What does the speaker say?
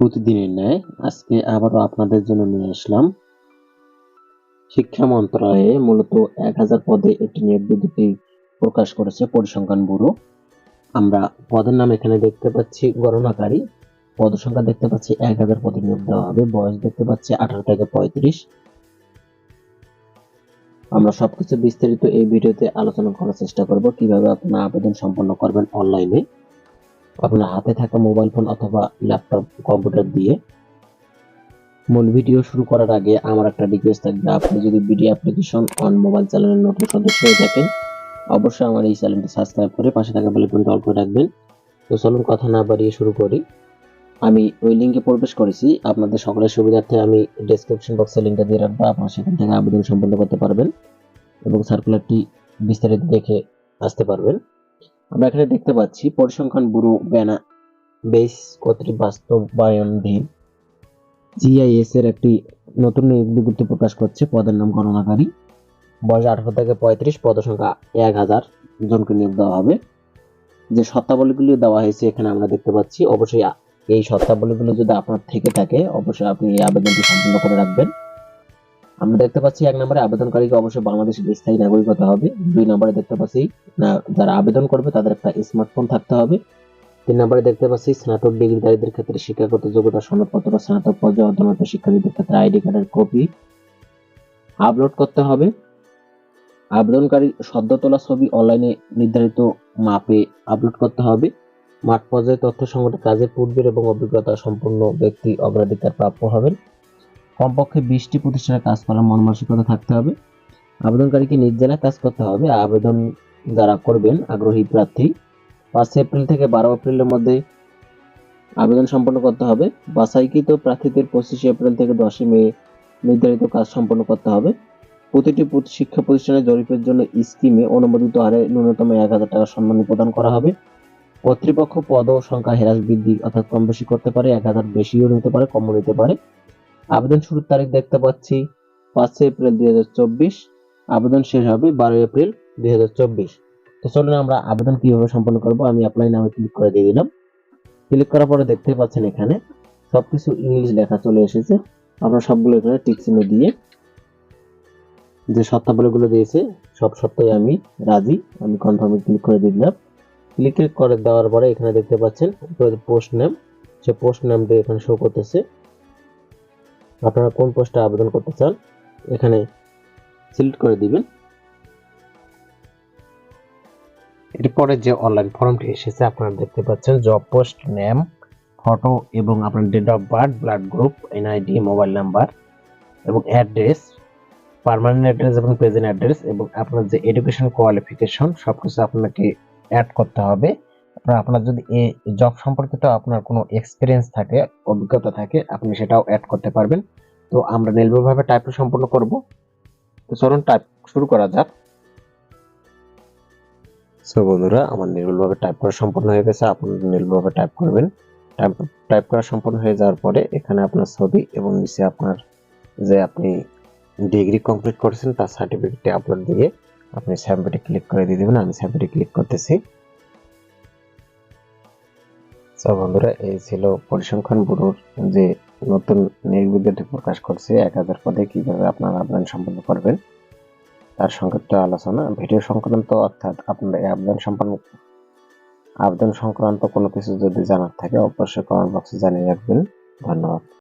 প্রতিদিনের ন্যায় আজকে আবারও আপনাদের জন্য নিয়ে আসলাম। শিক্ষা মন্ত্রণালয়ে মূলত এক হাজার পদে একটি নিয়োগ বিজ্ঞপ্তি প্রকাশ করেছে পরিসংখ্যান ব্যুরো। আমরা পদের নাম এখানে দেখতে পাচ্ছি গণনাকারী। পদ সংখ্যা দেখতে পাচ্ছি এক হাজার পদে নিয়োগ দেওয়া হবে। বয়স দেখতে পাচ্ছি আঠারো থেকে পঁয়ত্রিশ। আমরা সবকিছু বিস্তারিত এই ভিডিওতে আলোচনা করার চেষ্টা করব। কীভাবে আপনারা আবেদন সম্পন্ন করবেন অনলাইনে আপনার হাতে থাকা মোবাইল ফোন অথবা ল্যাপটপ কম্পিউটার দিয়ে মূল ভিডিও শুরু করার আগে আমার একটা রিকোয়েস্ট থাকবে। আপনি যদি ভিডিও অ্যাপ্লিকেশন অন মোবাইল চ্যানেলের নতুন সদস্য হয়ে থাকেন, অবশ্যই আমার এই চ্যানেলটি সাবস্ক্রাইব করে পাশে থাকা বেল আইকনটি অল করে রাখবেন। তো চলুন কথা না বাড়িয়ে শুরু করি। আমি ওই লিঙ্কে প্রবেশ করেছি। আপনাদের সকলের সুবিধার্থে আমি ডেসক্রিপশন বক্সে লিঙ্কটা দিয়ে রাখব। আপনারা সেখান থেকে আবেদন সম্পন্ন করতে পারবেন এবং সার্কুলারটি বিস্তারিত দেখে আসতে পারবেন। আমরা এখানে দেখতে পাচ্ছি পরিসংখ্যান ব্যুরো ব্যানা বেস কর্তৃক বাস্তবায়নধীন জিআইএস এর একটি নতুন বিজ্ঞপ্তি প্রকাশ করছে। পদের নাম গণনাকারী। বয়স আঠারো থেকে পঁয়ত্রিশ পদ সংখ্যা এক হাজার জনকে নিয়োগ দেওয়া হবে। যে শর্তাবলীগুলি দেওয়া হয়েছে, এখানে আমরা দেখতে পাচ্ছি, অবশ্যই এই শর্তাবলীগুলো যদি আপনার থেকে থাকে, অবশ্যই আপনি এই আবেদনটি সম্পূর্ণ করে রাখবেন। আমরা দেখতে পাচ্ছি এক নম্বরে আবেদনকারীকে অবশ্যই বাংলাদেশের স্থায়ী নাগরিক হতে হবে। দুই নম্বরে দেখতে পাচ্ছি যারা আবেদন করবে তাদের একটা স্মার্টফোন থাকতে হবে। তিন নম্বরে দেখতে পাচ্ছি স্নাতক ডিগ্রিধারীদের ক্ষেত্রে শিক্ষাগত যোগ্যতা, সনদপত্র, স্নাতক পর্যায়ে অধ্যয়নরত শিক্ষার্থীদের ক্ষেত্রে আইডি কার্ডের কপি আপলোড করতে হবে। আবেদনকারী সদ্য তোলা ছবি অনলাইনে নির্ধারিত মাপে আপলোড করতে হবে। মাঠ পর্যায়ে তথ্য সংগ্রহ কাজে পূর্বের এবং অভিজ্ঞতা সম্পন্ন ব্যক্তি অগ্রাধিকার প্রাপ্য হবেন। কমপক্ষে বিশটি প্রতিষ্ঠানে কাজ করার মন মানসিকতা থাকতে হবে। আবেদনকারীকে নিজ জেলায় কাজ করতে হবে। আবেদন যারা করবেন, আগ্রহী প্রার্থী, পাঁচ এপ্রিল থেকে বারো এপ্রিলের মধ্যে আবেদন সম্পন্ন করতে হবে। বাছাইকৃত প্রার্থীদের পঁচিশে এপ্রিল থেকে দশই মে নির্ধারিত কাজ সম্পন্ন করতে হবে। প্রতিটি শিক্ষা প্রতিষ্ঠানে জরিপের জন্য স্কিমে অনুমোদিত হারে ন্যূনতম এক হাজার টাকা সম্মানী প্রদান করা হবে। কর্তৃপক্ষ পদ ও সংখ্যা হ্রাস বৃদ্ধি অর্থাৎ কম বেশি করতে পারে, এক হাজার বেশিও নিতে পারে, কমও নিতে পারে। আবেদন শুরুর তারিখ দেখতে পাচ্ছি পাঁচই এপ্রিল দুই হাজার চব্বিশ। আবেদন শেষ হবে বারোই এপ্রিল দুই হাজার চব্বিশ। তো চলুন আমরা আবেদন কীভাবে সম্পন্ন করব, আমি অ্যাপ্লাই নামে ক্লিক করে দিয়ে দিলাম। ক্লিক করার পরে দেখতে পাচ্ছেন এখানে সবকিছু ইংলিশ লেখা চলে এসেছে। আমরা সবগুলো এখানে টিক চিহ্ন দিয়ে যে শর্তাবলীগুলো দিয়েছে, সব শর্তই আমি রাজি, আমি কনফার্মে ক্লিক করে দিলাম। ক্লিক করে দেওয়ার পরে এখানে দেখতে পাচ্ছেন পোস্ট নেম সে পোস্ট নামটা এখানে শো করতেছে আপনারা কোন পোস্টে আবেদন করতে চান, এখানে সিলেক্ট করে দিবেন। এরপরে যে অনলাইন ফর্মটি এসেছে, আপনারা দেখতে পাচ্ছেন জব পোস্ট নেম ফটো এবং আপনার date of birth blood group NID mobile number এবং অ্যাড্রেস পার্মানেন্ট অ্যাড্রেস এবং প্রেজেন্ট অ্যাড্রেস এবং আপনার যে এডুকেশন কোয়ালিফিকেশন সব কিছু আপনাকে অ্যাড করতে হবে। আপনার আপনার যদি এই জব সম্পর্কিত আপনার কোনো এক্সপিরিয়েন্স থাকে, অভিজ্ঞতা থাকে, আপনি সেটাও অ্যাড করতে পারবেন। তো আমরা নির্ভুলভাবে টাইপ সম্পূর্ণ করব। তো চলুন টাইপ শুরু করা যাক। সো বন্ধুরা, আমার নির্ভুলভাবে টাইপ করা সম্পূর্ণ হয়ে গেছে। আপনারা নির্ভুলভাবে টাইপ করবেন টাইপ টাইপ করা সম্পূর্ণ হয়ে যাওয়ার পরে এখানে আপনার ছবি এবং নিচে আপনার যে আপনি ডিগ্রি কমপ্লিট করেছেন, তার সার্টিফিকেটটি আপলোড দিয়ে আপনি স্যাম্পেটে ক্লিক করে দিয়ে দেবেন। আমি স্যাম্পেটে ক্লিক করতেছি। সো বন্ধুরা, এই ছিল পরিসংখ্যান ব্যুরোর যে নতুন নিয়োগ প্রকাশ করছে, এক হাজার পদে কীভাবে আপনারা আবেদন সম্পন্ন করবেন, তার সংক্ষিপ্ত আলোচনা। ভিডিও সংক্রান্ত অর্থাৎ আপনার এই আবেদন সম্পন্ন, আবেদন সংক্রান্ত কোনো কিছু যদি জানার থাকে, অবশ্যই কমেন্ট বক্সে জানিয়ে রাখবেন। ধন্যবাদ।